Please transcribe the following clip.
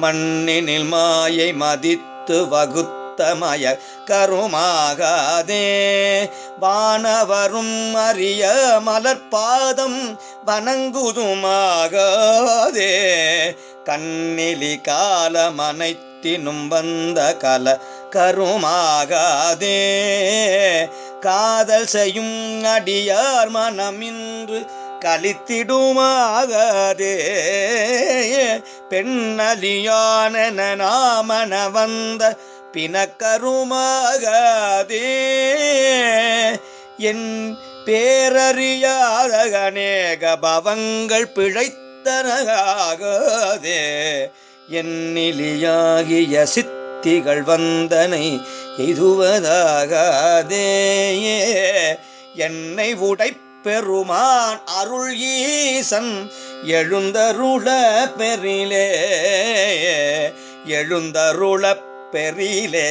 மண்ணினில் மாயை மதித்து வகுத்தமய கருமாகாதே. வானவரும் அரிய மலர்பாதம் வணங்குதுமாகாதே. கண்ணிலி காலமனைத்தினும் வந்த கல கருமாகாதே. காதல் செய்யும் அடியார் மனமின்று கலித்திடுமாகாதே பெண்ணலியான நாமன வந்த பிணக்கருமாகாதே. என் பேரறியாத அநேக பவங்கள் பிழைத்தனகாகாதே. என்னிலியாகிய சித்திகள் வந்தனை எய்துவதாகாதே. என்னை உடைப்பெருமான் அருள் ஈசன் எழுந்தருள பெறிலே எழுந்தருள பெறிலே